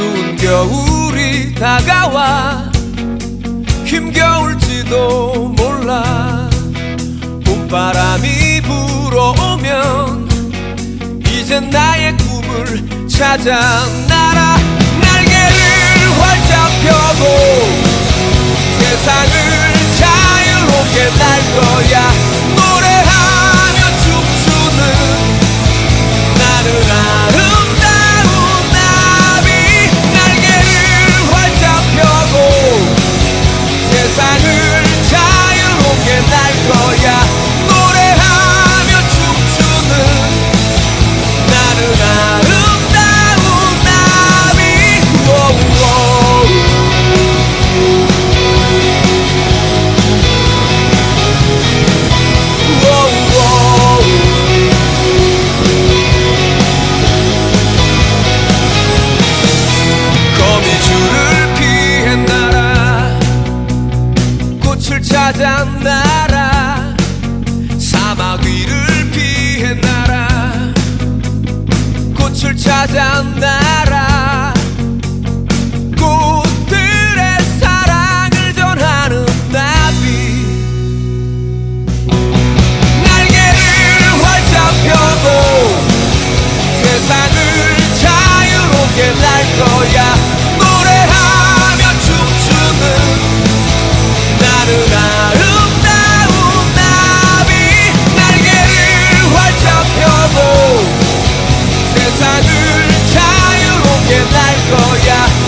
추운 겨울이 다가와 힘겨울지도 몰라. 봄바람이 불어오면 이제 나의 꿈을 찾아 날아 땅 나라. 사막 위를 피해 나라. 꽃을 찾아 나라. 자유롭게 날 거야.